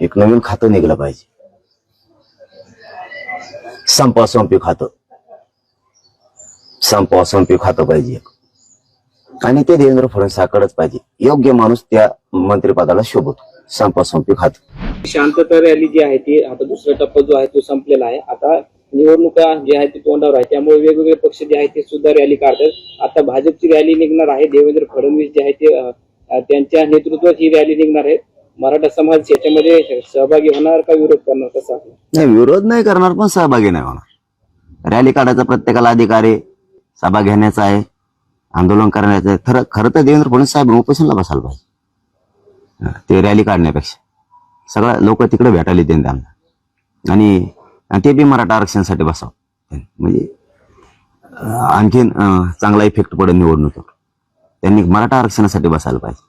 एक नवीन खातं निघलं पाहिजे. संपा संपी खातं. संपा संपी खातं पाहिजे एक. आणि ते देवेंद्र फडणवीसाकडेच पाहिजे. योग्य माणूस त्या मंत्रिपदाला शोभतो. संपा संपी खातं. शांतता रॅली जी आहे ती आता दुसरा टप्पा जो आहे तो संपलेला आहे. आता निवडणुका जे आहे ते तोंडावर आहे त्यामुळे वेगवेगळे पक्ष जे आहेत ते सुद्धा रॅली काढतात. आता भाजपची रॅली निघणार आहे. देवेंद्र फडणवीस जे आहे ते त्यांच्या नेतृत्वात ही रॅली निघणार आहे. मराठा समाज याच्यामध्ये सहभागी होणार का विरोध करणार कसा? नाही विरोध नाही करणार पण सहभागी नाही होणार. रॅली काढायचा प्रत्येकाला अधिकार आहे सभा घेण्याचा आहे आंदोलन करण्याचं आहे. खरं खरं तर देवेंद्र फडणवीस साहेब उपोषणला बसायला पाहिजे. ते रॅली काढण्यापेक्षा. सगळं लोक तिकडे भेटायला येते त्यांना. आणि आणि ते बी मराठा आरक्षणासाठी बसावं. म्हणजे आणखीन चांगला इफेक्ट पडेल निवडणुकीवर त्यांनी मराठा आरक्षणासाठी बसायला पाहिजे.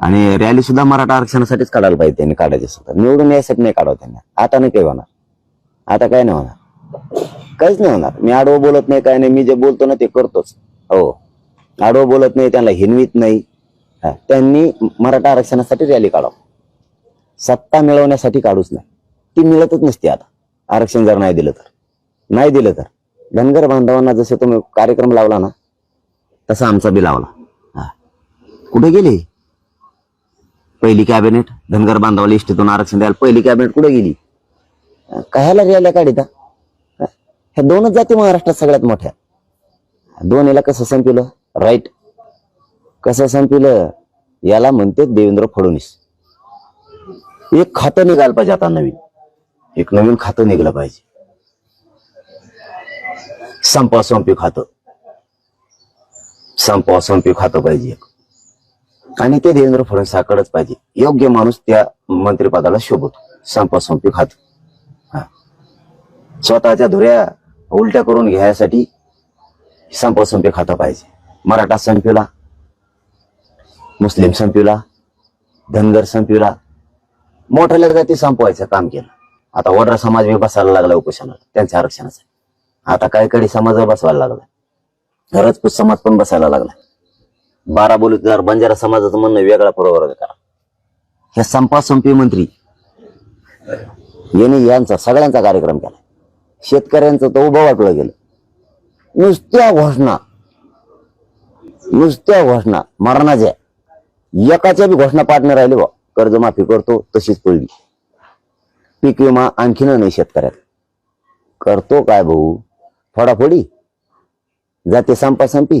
आणि रॅली सुद्धा मराठा आरक्षणासाठीच काढायला पाहिजे त्यांनी काढायची सुद्धा निवडून यासाठी नाही काढावं त्यांना. आता नाही काही होणार. आता काय नाही होणार. काहीच नाही होणार. मी आडवं बोलत नाही काय नाही. मी जे बोलतो ना ते करतोच. हो. आडवं बोलत नाही त्यांना हिनवीत नाही. हा, त्यांनी मराठा आरक्षणासाठी रॅली काढावं. सत्ता मिळवण्यासाठी काढूच नाही. ती मिळतच नसते आता. आरक्षण जर नाही दिलं तर. नाही दिलं तर. धनगर बांधवांना जसे तुम्ही कार्यक्रम लावला ना तसा आमचा बी लावला. हा. कुठे गेली? पहिली कॅबिनेट धनगर बांधवाला इष्टीतून आरक्षण द्यायला पहिली कॅबिनेट कुठे गेली? कशाला रॅल्या काढिता? ह्या दोनच जाती महाराष्ट्रात सगळ्यात मोठ्या. दोन याला कसं संपलं? राईट कसं संपलं? याला म्हणते देवेंद्र फडणवीस. एक खातं निघालं पाहिजे आता नवीन. एक नवीन खातं निघलं पाहिजे. संपा संपी खातं. संपा संपी खातं पाहिजे एक. आणि ते देवेंद्र फडणवीसाकडेच पाहिजे. योग्य माणूस त्या मंत्रिपदाला शोभतो. संपासंपी खात. स्वतःच्या धुऱ्या उलट्या करून घ्यायसाठी संपा संपी खातं पाहिजे. मराठा संपिला मुस्लिम संपविला धनगर संपीला मोठ्या जाती संपवायचं काम केलं. आता वडरा समाज बी बसायला लागला उपोषणाला. त्यांच्या आरक्षणासाठी. आता काही कडी समाज बसवायला लागला. राजपूत समाज पण बसायला लागला. बारा बोलीत बंजारा समाजाचं म्हणणं वेगळा प्रवर्ग करा. हे संपा संपी मंत्री यांनी यांचा सगळ्यांचा कार्यक्रम केला. शेतकऱ्यांचं तो उभं वाटलं गेलं. नुसत्या घोषणा नुसत्या घोषणा मरणाच्या. एकाच्या बी घोषणा पाडणं राहिले बा. कर्जमाफी करतो तशीच पडली पीक विमा आणखीन नाही शेतकऱ्यात. करतो काय भाऊ? फोडाफोडी? जाते संपा संपी